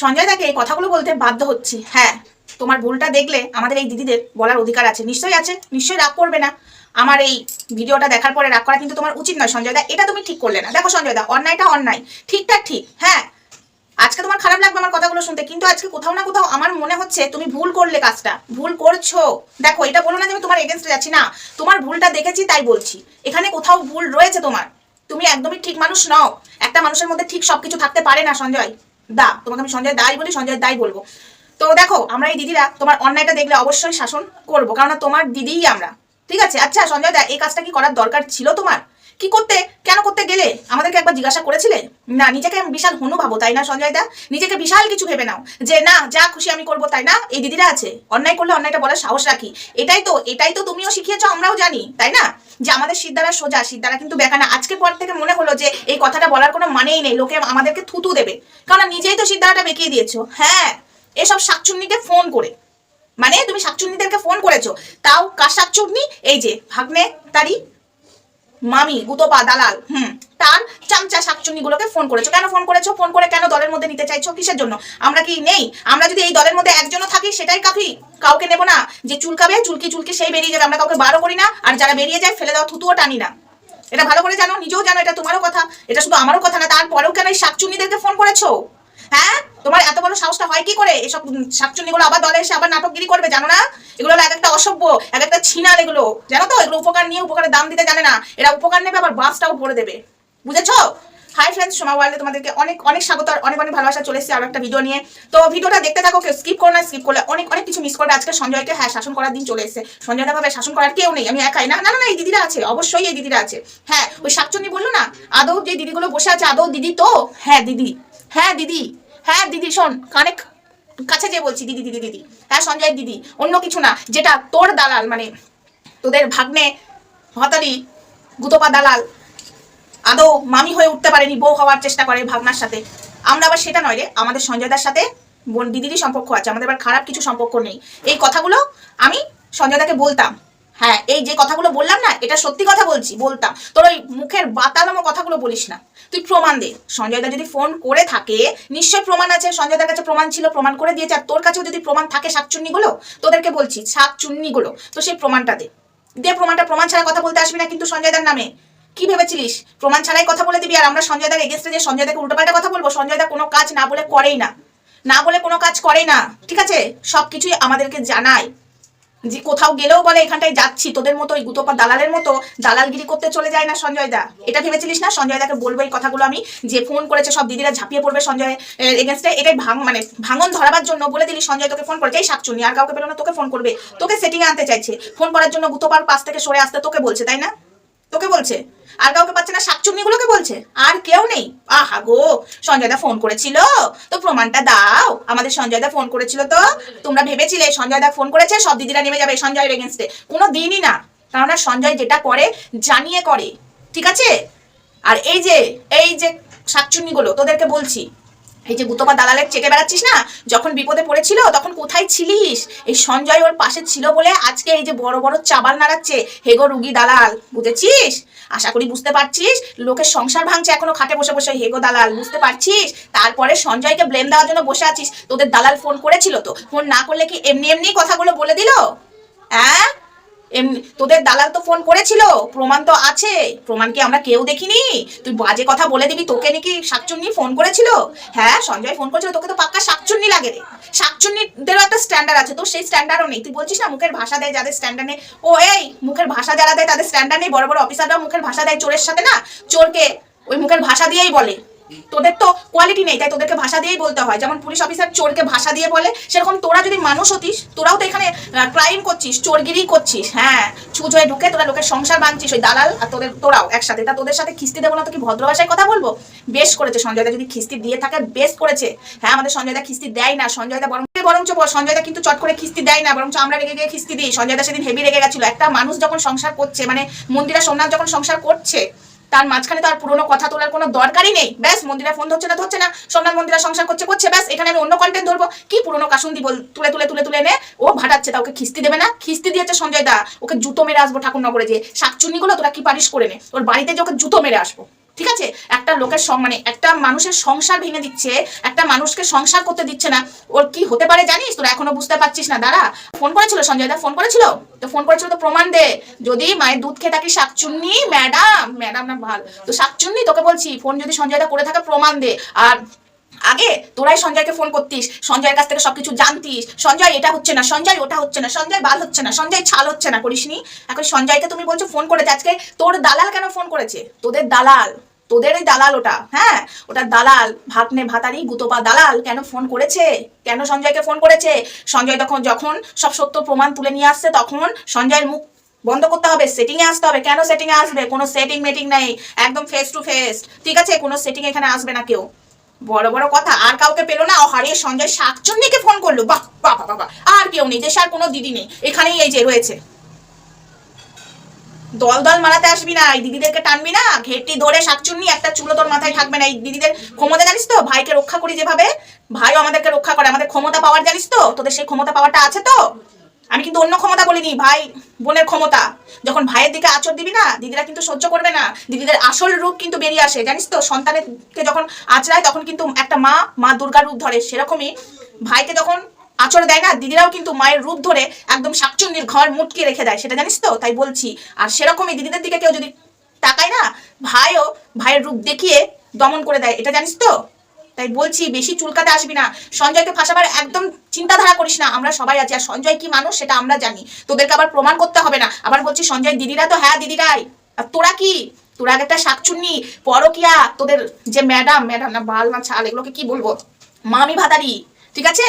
সঞ্জয় দাকে এই কথাগুলো বলতে বাধ্য হচ্ছি। হ্যাঁ তোমার ভুলটা দেখলে আমাদের এই দিদিদের বলার অধিকার আছে। নিশ্চয়ই আছে, নিশ্চয়ই রাগ করবে না। আমার এই ভিডিওটা দেখার পরে রাগ করা কিন্তু তোমার উচিত নয়, সঞ্জয় দা। এটা তুমি ঠিক করলে না। দেখো সঞ্জয় দা, অন্যায়টা অন্যায়। ঠিকটা ঠিক হ্যাঁ। আজকে তোমার খারাপ লাগবে আমার কথাগুলো শুনতে, কিন্তু আজকে কোথাও না কোথাও আমার মনে হচ্ছে তুমি ভুল করলে কাজটা। ভুল করছ। দেখো, এটা বলো না যে আমি তোমার এগেনস্টে যাচ্ছি। না, তোমার ভুলটা দেখেছি, তাই বলছি। এখানে কোথাও ভুল রয়েছে তোমার। তুমি একদমই ঠিক মানুষ নও। একটা মানুষের মধ্যে ঠিক সবকিছু থাকতে পারে না, সঞ্জয়। দা, তোমাকে আমি সঞ্জয় দাই বলি, সঞ্জয় দাই বলব। তো দেখো, আমরা এই দিদিরা তোমার অন্যায়টা দেখলে অবশ্যই শাসন করব কারণ তোমার দিদিই আমরা। ঠিক আছে? আচ্ছা সঞ্জয় দা, এই কাজটা কি করার দরকার ছিল তোমার? কি করতে? কেন করতে গেলে? আমাদেরকে একবার জিজ্ঞাসা করেছিলে? না, নিজেকে আমি বিশাল হনু ভাবো, তাই না সঞ্জয় দা নিজেকে বিশাল কিছু ভেবে নাও। যে না, যা খুশি আমি করব, তাই না? এই দিদিরা আছে। অন্যায় করলে অন্যায়টা বলার সাহস রাখি। এটাই তো এটাই তো তুমিও শিখিয়েছো, আমরাও জানি, তাই না? যে আমাদের সিদ্ধারা সোজা, সিদ্ধারা কিন্তু বেকানা আজকে পর থেকে মনে হলো যে এই কথাটা বলার কোনো মানেই নেই। লোকে আমাদেরকে থুতু দেবে। কারণ নিজেই তো সিদ্ধারাটা বেঁকিয়ে দিয়েছ। হ্যাঁ এসব শাকচুন্নিকে ফোন করে। মানে তুমি শাকচুন্নিদেরকে ফোন করেছ। তাও কার শাকচুন্নি? এই যে, ভাগ্নে তারি মামি গুতোপা দালাল, হুম। তার চামচা শাকচুন্নিগুলোকে ফোন করেছ। কেন ফোন করেছ? ফোন করে কেন দলের মধ্যে নিতে চাইছো? কিসের জন্য? আমরা কি নেই? আমরা যদি এই দলের মধ্যে একজনও থাকি, সেটাই কাফি। কাউকে নেব না। যে চুলকাবে চুলকি চুলকি, সেই বেরিয়ে যাবে। আমরা কাউকে বারো করি না। আর যারা বেরিয়ে যায়, ফেলে দেওয়া থুতুও টানি না। এটা ভালো করে জানো? নিজেও জানো এটা তোমারও কথা। এটা শুধু আমারও কথা না, তারপরেও কেন এই শাকচুন্নিদেরকে ফোন করেছ? হ্যাঁ? তোমার এত বড় সাহসটা হয় কি করে? এসব শাকচুন্নিগুলো আবার দলে এসে আবার নাটকগিরি করবে জানো না? এগুলো এক একটা অসভ্য এক একটা ছিনার এগুলো। জানো তো? এগুলো উপকার নিয়ে উপকারের দাম দিতে জানে না। এরা উপকার নেবে আবার বাসটাও ভরে দেবে। বুঝেছ? হাই ফ্রেন্ডস সোমা ওয়ার্ল্ডে তোমাদেরকে অনেক অনেক স্বাগত আর অনেক অনেক ভালোবাসা চলে এসেছি আরও একটা ভিডিও নিয়ে। তো ভিডিওটা দেখতে থাকো কেউ স্কিপ করো না স্কিপ করলে অনেক অনেক কিছু মিস করবে। আজকে সঞ্জয়কে হ্যাঁ শাসন করার দিন চলে এসেছে। সঞ্জয়টা ভাবে শাসন করার কেউ নেই আমি একাই। না না না, এই দিদিরা আছে অবশ্যই এই দিদিরা আছে। হ্যাঁ ওই শাকচুন্নি বলল না আদৌ যে দিদিগুলো বসে আছে আদৌ দিদি তো? হ্যাঁ দিদি। হ্যাঁ দিদি। হ্যাঁ দিদি, শোন কানে কাছে যে বলছি, দিদি দিদি দিদি। হ্যাঁ সঞ্জয় দিদি, অন্য কিছু না, যেটা তোর দালাল মানে তোদের ভাগ্নে হতারি গুতপা দালাল, আদৌ মামি হয়ে উঠতে পারেনি, বউ হওয়ার চেষ্টা করে ভাবনার সাথে। আমরা আবার সেটা নয় রে, আমাদের সঞ্জয়দার সাথে বোন দিদিরই সম্পর্ক আছে, আমাদের আবার খারাপ কিছু সম্পর্ক নেই। এই কথাগুলো আমি সঞ্জয়দাকে বলতাম। হ্যাঁ এই যে কথাগুলো বললাম না, এটা সত্যি কথা বলছি, বলতাম। তোর ওই মুখের বাতালামো কথাগুলো বলিস না। তুই প্রমাণ দে। সঞ্জয়দা যদি ফোন করে থাকে নিশ্চয় প্রমাণ আছে, সঞ্জয়দার কাছে প্রমাণ ছিল, প্রমাণ করে দিয়েছে, আর তোর কাছেও যদি প্রমাণ থাকে শাকচুন্নিগুলো, তোদেরকে বলছি, শাকচুন্নিগুলো, তো সেই প্রমাণটা দে। দে প্রমাণটা, প্রমাণ ছাড়া কথা বলতে আসবি না কিন্তু সঞ্জয়দার নামে। কি ভেবেছিলিস? প্রমাণ ছাড়াই কথা বলে দিবি, আর আমরা সঞ্জয়দার এগেনস্টে যে সঞ্জয়দাকে উল্টোপাল্টা কথা বলব, সঞ্জয়দা কোনো কাজ না বলে করেই না। না বলে কোনো কাজ করে না। ঠিক আছে? সব কিছুই আমাদেরকে জানায়। যে কোথাও গেলেও বলে, এখানটায় যাচ্ছি, তোদের মতো ওই গুতোপা দালালের মতো দালালগিরি করতে চলে যায় না সঞ্জয় দা এটা ভেবেছিলিস না? সঞ্জয় দাকে বলব এই কথাগুলো আমি, যে ফোন করেছে, সব দিদিরা ঝাঁপিয়ে পড়বে সঞ্জয় এগেনস্টে এটাই ভাঙ মানে ভাঙন ধরাবার জন্য বলে দিলি সঞ্জয় তোকে ফোন করেছে, এই শাকচুনি আর কাউকে পেল না, তোকে ফোন করবে, তোকে সেটিং আনতে চাইছে ফোন করার জন্য গুতোপার পাশ থেকে সরে আসতে তোকে বলছে, তাই না? তোকে বলছে। আর কাউকে পাচ্ছে না, শাকচুন্নিগুলোকে বলছে। আর কেউ নেই। আহা গো, সঞ্জয়দা ফোন করেছিল? তো প্রমাণটা দাও। আমাদের সঞ্জয়দা ফোন করেছিল তো? তোমরা ভেবেছিলে সঞ্জয়দা ফোন করেছে, সব দিদিরা নেমে যাবে সঞ্জয়ের এগেনস্টে কোনো দিনই না। কেননা সঞ্জয় যেটা করে, জানিয়ে করে। ঠিক আছে? আর এই যে এই যে শাকচুন্নিগুলো, তোদেরকে বলছি। এই যে গুতপা দালালের চেটে বেড়াচ্ছিস না? যখন বিপদে পড়েছিল, তখন কোথায় ছিলিস? এই সঞ্জয় ওর পাশে ছিল বলে আজকে এই যে বড় বড় চাবাল নাড়াচ্ছে হেগো রুগী দালাল, বুঝেছিস? আশা করি বুঝতে পারছিস, লোকের সংসার ভাঙছে এখনও খাটে বসে বসে হেগো দালাল, বুঝতে পারছিস? তারপরে সঞ্জয়কে ব্লেম দেওয়ার জন্য বসে আছিস, তোদের দালাল ফোন করেছিল তো ফোন না করলে কি এমনি এমনি কথাগুলো বলে দিল? হ্যাঁ এমনি, তোদের দালাল তো ফোন করেছিল, প্রমাণ তো আছে। প্রমাণ কি আমরা কেউ দেখিনি? তুই বাজে কথা বলে দিবি, তোকে নাকি শাকচুন্নি ফোন করেছিল? হ্যাঁ সঞ্জয় ফোন করেছিল, তোকে তো পাক্কা শাকচুন্নি লাগে রে। শাকচুন্নিদেরও একটা স্ট্যান্ডার্ড আছে তো সেই স্ট্যান্ডার্ডও নেই। তুই বলছিস না, মুখের ভাষা দেয় যাদের স্ট্যান্ডার্ড নেই। ও, এই, মুখের ভাষা যারা দেয় তাদের স্ট্যান্ডার্ড নেই, বড় বড় অফিসাররাও মুখের ভাষা দেয় চোরের সাথে না? চোরকে ওই মুখের ভাষা দিয়েই বলে। তোদের তো কোয়ালিটি নেই, তাই তোদেরকে ভাষা দিয়েই বলতে হয়। যেমন পুলিশ অফিসার চোরকে ভাষা দিয়ে বলে, সেরকম তোরা যদি মানুষ হতিস, তোরাও তো এখানে ক্রাইম করছিস, চোরগিরি করছিস হ্যাঁ। ছুঁচ হয়ে ঢুকে তোরা লোকের সংসার ভাঙছিস ওই দালাল আর তোদের, তোরাও একসাথে। তা তোদের সাথে খিস্তি দেবো না তো কি ভদ্র ভাষায় কথা বলব? বেশ করেছে সঞ্জয়দা, যদি খিস্তি দিয়ে থাকে, বেশ করেছে। হ্যাঁ আমাদের সঞ্জয়দা খিস্তি দেয় না। সঞ্জয়দা বরং বরঞ্চ সঞ্জয়দা কিন্তু চট করে খিস্তি দেয় না, বরঞ্চ আমরা রেগে গিয়ে খিস্তি দিই। সঞ্জয়দা সেদিন হেভি রেগে গেছিল। একটা মানুষ যখন সংসার করছে মানে মন্দিরা সোমনাথ যখন সংসার করছে তার মাঝখানে তার পুরোনো কথা তোলার কোনো দরকারই নেই। ব্যাস, মন্দিরা ফোন ধরছে না ধরছে না। সোমনাথ মন্দিরা সংসার করছে করছে, ব্যাস, এখানে আমি অন্য কন্টেন্ট ধরবো। কি পুরোনো কাসুন্দি বল তুলে তুলে তুলে তুলে এনে ও ভাটাচ্ছে, তা ওকে খিস্তি দেবে না? খিস্তি দিয়েছে সঞ্জয় দা। ওকে জুতো মেরে আসব ঠাকুর নগরে যে শাকচুন্নিগুলো তোরা কি পারিস করে নে। ওর বাড়িতে যে ওকে জুতো মেরে আসব। ঠিক আছে? একটা লোকের মানে একটা মানুষের সংসার ভেঙে দিচ্ছে, একটা মানুষকে সংসার করতে দিচ্ছে না। ওর কি হতে পারে জানিস? তোরা এখনও বুঝতে পারছিস না। দাঁড়া। ফোন করেছিল সঞ্জয় দা? ফোন করেছিল? তো ফোন করেছিল তো প্রমাণ দে। যদি মায়ের দুধ খেয়ে থাকি শাকচুন্নি, ম্যাডাম ম্যাডাম না ভালো। তো শাকচুন্নি, তোকে বলছি, ফোন যদি সঞ্জয় দা করে থাকে প্রমাণ দে। আর আগে তোরাই সঞ্জয়কে ফোন করতিস। সঞ্জয়ের কাছ থেকে সবকিছু জানতিস। সঞ্জয় এটা হচ্ছে না, সঞ্জয় ওটা হচ্ছে না, সঞ্জয় বাল হচ্ছে না, সঞ্জয় ছাল হচ্ছে না, করিসনি। এখন সঞ্জয়কে তুমি বলছো ফোন করেছে। আজকে তোর দালাল কেন ফোন করেছে? তোদের দালাল। তোদের এই দালাল ওটা হ্যাঁ? ওটা দালাল, ভাগ্নে ভাতারি, গুতোপা দালাল, কেন ফোন করেছে? কেন সঞ্জয়কে ফোন করেছে? সঞ্জয় তখন যখন সব সত্য প্রমাণ তুলে নিয়ে আসছে, তখন সঞ্জয়ের মুখ বন্ধ করতে হবে সেটিং এ আসতে হবে। কেন সেটিং এ আসবে? কোনো সেটিং মেটিং নেই, একদম ফেস টু ফেস ঠিক আছে? কোনো সেটিং এখানে আসবে না কেউ। বড় বড় কথা, আর কাউকে পেল না। হারিয়ে সঞ্জয় শাকচুন্নিকে ফোন করল। বাহ বাহ বাবা আর কেউ নেই, দেশে আর কোনো দিদি নেই। এখানেই এই যে রয়েছে। দল দল মারাতে আসবি না, এই দিদিদেরকে টানবি না ঘেটটি ধরে শাকচুন্নি, একটা চুলো তোর মাথায় থাকবে না, এই দিদিদের ক্ষমতা জানিস তো? ভাইকে রক্ষা করি যেভাবে, ভাইও আমাদেরকে রক্ষা করে, আমাদের ক্ষমতা পাওয়ার জানিস তো? তোদের সেই ক্ষমতা পাওয়ারটা আছে তো? আমি কিন্তু অন্য ক্ষমতা বলিনি, ভাই, বোনের ক্ষমতা। যখন ভাইয়ের দিকে আচর দিবি না, দিদিরা কিন্তু সহ্য করবে না। দিদিদের আসল রূপ কিন্তু বেরিয়ে আসে, জানিস তো? সন্তানেরকে যখন আচড়ায়, তখন কিন্তু একটা মা মা দুর্গার রূপ ধরে, সেরকমই ভাইকে যখন আচর দেয় না, দিদিরাও কিন্তু মায়ের রূপ ধরে একদম শাকচুন্নির ঘর মুটকে রেখে দেয়, সেটা জানিস তো? তাই বলছি। আর সেরকমই দিদিদের দিকে কেউ যদি তাকায় না, ভাইও ভাইয়ের রূপ দেখিয়ে দমন করে দেয়, এটা জানিস তো? তাই বলছি, বেশি চুলকাতে আসবি না। সঞ্জয়কে ফাঁসাবার একদম চিন্তাধারা করিস না, আমরা সবাই আছি। আর সঞ্জয় কি মানুষ, সেটা আমরা জানি। তোদেরকে আবার প্রমাণ করতে হবে না। আবার বলছি, সঞ্জয়, দিদিরা তো হ্যাঁ দিদিরাই। আর তোরা কি? তোরা আগে একটা শাকচুন্নি, পরকিয়া, তোদের যে ম্যাডাম ম্যাডাম না, বাল না, ছাল, এগুলোকে কি বলব? মামি ভাতারি, ঠিক আছে?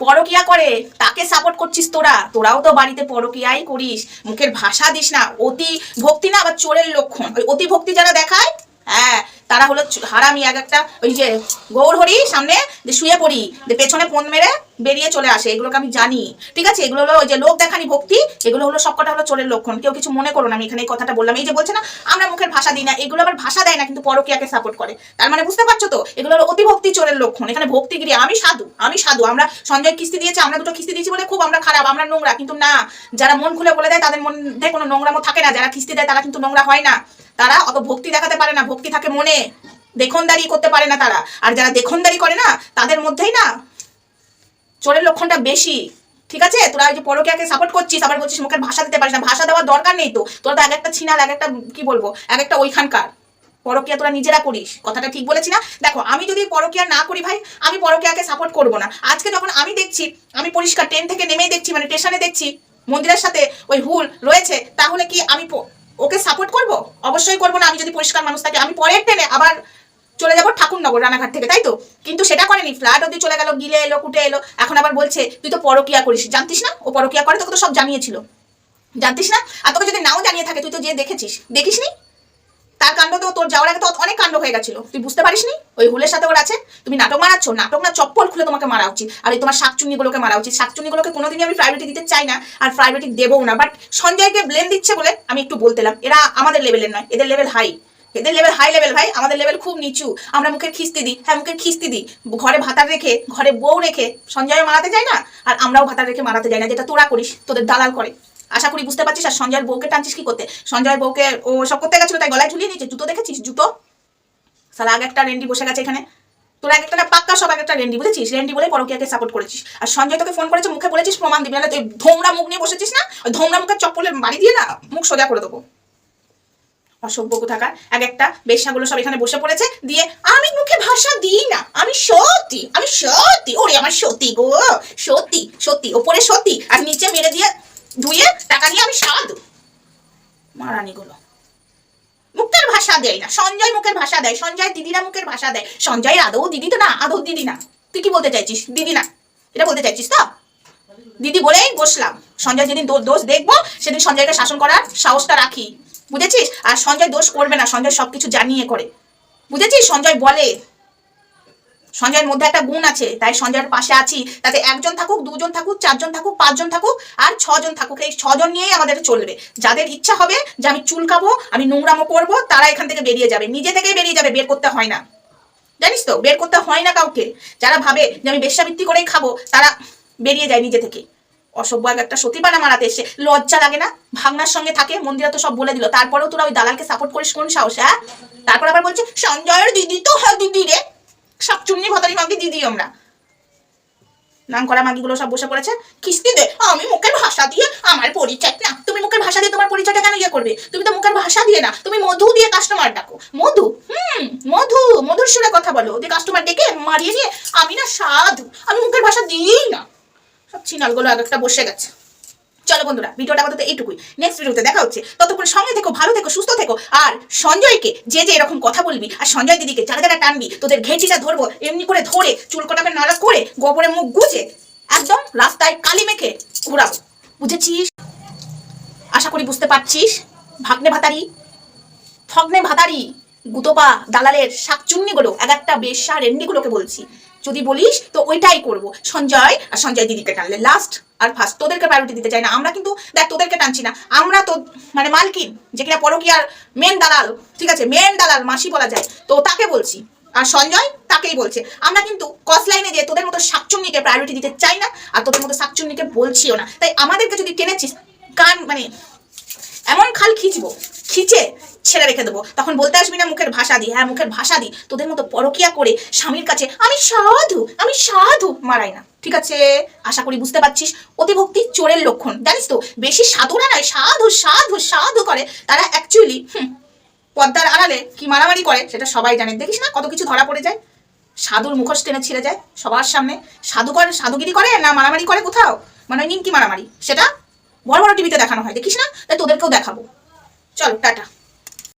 পরকিয়া করে, তাকে সাপোর্ট করছিস তোরা? তোরাও তো বাড়িতে পরকিয়াই করিস। মুখের ভাষা দিস না। অতি ভক্তি না, আবার চোরের লক্ষণ। ওই অতি ভক্তি যারা দেখায় তারা হলো হারামি, এক একটা ওই যে গৌর হরি সামনে যে শুয়ে পড়ি, যে পেছনে ফোন মেরে বেরিয়ে চলে আসে, এগুলোকে আমি জানি। ঠিক আছে? এগুলো হলো ওই যে লোক দেখানি ভক্তি, এগুলো হলো সবকটা হলো চোরের লক্ষণ। কেউ কিছু মনে করো না, আমি এখানে এই কথাটা বললাম। এই যে বলছে না, আমরা মুখের ভাষা দিই না, এগুলো আবার ভাষা দেয় না, কিন্তু পরকিয়াকে সাপোর্ট করে। তার মানে বুঝতে পারছ তো? এগুলো হলো অতি ভক্তি চোরের লক্ষণ। এখানে ভক্তিগিরি, আমি সাধু আমি সাধু। আমরা সঞ্জয় কিস্তি দিয়েছে, আমরা দুটো কিস্তি দিয়েছি বলে খুব আমরা খারাপ, আমরা নোংরা। কিন্তু না, যারা মন খুলে বলে দেয়, তাদের মধ্যে কোনো নোংরামো থাকে না। যারা কিস্তি দেয়, তারা কিন্তু নোংরা হয় না। তারা অত ভক্তি দেখাতে পারে না, ভক্তি থাকে মনে। দেখনদারি করতে পারে না তারা। আর যারা দেখনদারি করে না, তাদের মধ্যেই না চোরের লক্ষণটা বেশি। ঠিক আছে? তোরা ওই যে পরকিয়াকে সাপোর্ট করছিস, আবার বলছিস মুখের ভাষা দিতে পারিস না। ভাষা দেওয়ার দরকার নেই তো। তোরা তো এক একটা ছিনাল, এক একটা, কি বলব, এক একটা ওইখানকার। পরকিয়া তোরা নিজেরা করিস। কথাটা ঠিক বলেছি না? দেখো, আমি যদি পরকিয়া না করি ভাই, আমি পরকিয়াকে সাপোর্ট করব না। আজকে যখন আমি দেখছি, আমি পরিষ্কার ট্রেন থেকে নেমেই দেখছি মানে স্টেশনে দেখছি, মন্দিরের সাথে ওই হুল রয়েছে, তাহলে কি আমি ওকে সাপোর্ট করব? অবশ্যই করব না, আমি যদি পরিষ্কার মানুষ থাকি, আমি পরের ট্রেনে আবার চলে যাব ঠাকুরনগর রানাঘাট থেকে, তাই তো? কিন্তু সেটা করেনি ফ্ল্যাট অব্দি চলে গেল, গিলে এলো, কুটে এলো, এখন আবার বলছে, তুই তো পরকিয়া করিস। জানতিস না? ও পরকিয়া করে, তোকে তো সব জানিয়েছিল। জানতিস না? আর তোকে যদি নাও জানিয়ে থাকে, তুই তো যে দেখেছিস। দেখিসনি? তার কাণ্ড তো তোর যাওয়ার আগে তো অনেক কাণ্ড হয়ে গেছিল। তুই বুঝতে পারিসনি? ওই হুলের সাথে ওর আছে? তুমি নাটক মারাচ্ছ? নাটক না চপ্পল খুলে তোমাকে মারা উচিত। আর এই তোমার শাকচুন্নিগুলোকে মারা উচিত। শাকচুন্নিগুলোকে কোনোদিনই আমি প্রায়োরিটি দিতে চাই না আর প্রায়োরিটি দেবও না। বাট সঞ্জয়কে ব্লেম দিচ্ছে বলে আমি একটু বলতেলাম এরা আমাদের লেভেলের নয়। এদের লেভেল হাই এদের লেভেল হাই লেভেল ভাই। আমাদের লেভেল খুব নিচু। আমরা মুখের খিস্তি দিই। হ্যাঁ মুখের খিস্তি দিই। ঘরে ভাতার রেখে, ঘরে বউ রেখে সঞ্জয় মারাতে যায় না? আর আমরাও ভাতার রেখে মারাতে যাই না, যেটা তোরা করিস, তোদের দালাল করে। আশা করি বুঝতে পারছিস, আর সঞ্জয়ের বউকে টানছিস কি করতে? সঞ্জয়ের বউকে ও সব করতে গেছিল, তাই গলায় ঝুলিয়ে নিয়েছে। জুতো দেখেছিস? জুতো? সালা আগে একটা রেন্ডি বসে গেছে এখানে। তোর এক একটা পাক্কা সব এক একটা রেন্ডি, বুঝেছিস? রেন্ডি বলে পরকিয়াকে সাপোর্ট করেছিস। আর সঞ্জয় তোকে ফোন করেছে, মুখে বলেছিস প্রমাণ দিবি। নাহলে তুই ধোমরা মুখ নিয়ে বসেছিস না? ওই ধোমরা মুখের চপ্পলের বাড়ি দিয়ে না মুখ সোজা করে দেবো। অসভ্য কোথাকার। এক একটা বেশ্যাগুলো সব এখানে বসে পড়েছে, দিয়ে আমি মুখে ভাষা দিই না। আমি সত্যি আমি সত্যি ওরে আমার সত্যি গো সত্যি সত্যি ওপরে সত্যি আর নিচে মেরে দিয়ে ধুয়ে টাকা নিয়ে আমি সাধু মারানিগুলো মুখের ভাষা দেয় না, সঞ্জয় মুখের ভাষা দেয়, সঞ্জয় দিদিরা মুখের ভাষা দেয় আদৌ দিদি তো না, আদৌ দিদি না। তুই কি বলতে চাইছিস? দিদি না। এটা বলতে চাইছিস তো? দিদি বলেই বসলাম। সঞ্জয় যেদিন দোষ দেখব, সেদিন সঞ্জয়কে শাসন করার সাহসটা রাখি। বুঝেছিস? আর সঞ্জয় দোষ করবে না, সঞ্জয় সবকিছু জানিয়ে করে। বুঝেছিস? সঞ্জয় বলে। সঞ্জয়ের মধ্যে একটা গুণ আছে, তাই সঞ্জয়ের পাশে আছি। তাতে একজন থাকুক, দুজন থাকুক, চারজন থাকুক, পাঁচজন থাকুক, আর ছজন থাকুক। এই ছজন নিয়েই আমাদের চলবে। যাদের ইচ্ছা হবে যে আমি চুলকাবো আমি নোংরামো করব, তারা এখান থেকে বেরিয়ে যাবে। নিজে থেকেই বেরিয়ে যাবে, বের করতে হয় না। জানিস তো, বের করতে হয় না কাউকে। যারা ভাবে যে আমি বেশ্যাবৃত্তি করেই খাব, তারা বেরিয়ে যায় নিজে থেকে। অসভ্য এক একটা সতীপানা মারাতে এসে লজ্জা লাগে না? ভাগনার সঙ্গে থাকে, মন্দিরা তো সব বলে দিল। তারপরেও তোরা ওই দালালকে সাপোর্ট করিস কোন সাহস হ্যাঁ? তারপর আবার বলছে, সঞ্জয়ের দিদি তো হ্যাঁ দিদি রে। সব চুন্নি ভতারি মাগি দিদি আমরা। নাম করা মাগিগুলো সব বসে পড়েছে, কিস্তি দে, আমি মুখের ভাষা দিয়ে আমার পরিচয় না, তুমি মুখের ভাষা দিয়ে তোমার পরিচয়টা কেন ইয়ে করবে? তুমি তো মুখের ভাষা দিয়ে না, তুমি মধু দিয়ে কাস্টমার ডাকো। মধু? হুম, মধু, মধুর সুরে কথা বলো। দিয়ে কাস্টমার ডেকে মারিয়ে নিয়ে আমি না সাধু, আমি মুখের ভাষা দিই না। সব চিনালগুলো এক একটা বসে গেছে। চলো বন্ধুরা, ভিডিওটা আপাতত এইটুকুই। নেক্সট ভিডিওতে দেখা হচ্ছে। ততক্ষণ সঙ্গে থেকো, ভালো থেকো, সুস্থ থেকো। আর সঞ্জয়কে যে যে এরকম কথা বলবি, আর সঞ্জয় দিদিকে যারা যারা টানবি, তোদের ঘেঁটিটা ধরবো, এমনি করে ধরে চুল কটাকে নাড়া করে গোবরে মুখ গুজে একদম রাস্তায় কালি মেখে ঘুরাবো। বুঝেছিস? আশা করি বুঝতে পারছিস। ভাগ্নে ভাতারি, ফগ্নে ভাতারি, গুতোপা, দালালের শাকচুন্নিগুলো, এক একটা বেশ্যা রেন্ডিগুলোকে বলছি। যদি বলিস, তো ওইটাই করব। সঞ্জয় আর সঞ্জয় দিদিকে টানলে। লাস্ট আর ফার্স্ট তোদেরকে প্রায়োরিটি দিতে চাই না। আমরা কিন্তু, দেখ, তোদেরকে টানছি না। আমরা তো মানে মালকিন, যে কিনা পরকিয়ার মেন দালাল, ঠিক আছে? মেন দালাল, মাসি বলা যায়। তো তাকে বলছি। আর সঞ্জয় তাকেই বলছে। আমরা কিন্তু কস লাইনে যে তোদের মতো শাকচুন্নিকে প্রায়োরিটি দিতে চাই না, আর তোদের মতো শাকচুন্নিকে বলছিও না। তাই আমাদেরকে যদি টেনেছিস, কান মানে এমন খাল খিচবো, খিচে ছেড়ে রেখে দেবো। তখন বলতে আসবি না মুখের ভাষা দি হ্যাঁ মুখের ভাষা দি। তোদের মতো পরকিয়া করে স্বামীর কাছে, আমি সাধু আমি সাধু, মারাই না। ঠিক আছে? আশা করি বুঝতে পারছিস। অতিভক্তি চোরের লক্ষণ। জানিস তো, বেশি সাধুরা নয়, সাধু সাধু সাধু করে। তারা অ্যাকচুয়ালি পদ্মার আড়ালে কি মারামারি করে, সেটা সবাই জানে। দেখিস না কত কিছু ধরা পড়ে যায়? সাধুর মুখোশ টেনে ছিঁড়ে যায় সবার সামনে। সাধু করে সাধুগিরি করে না মারামারি করে কোথাও? মানে নিমকি মারামারি। সেটা বড় বড় টিভিতে দেখানো হয়। দেখিস না? তাই তোদেরকেও দেখাবো। চলো টাটা।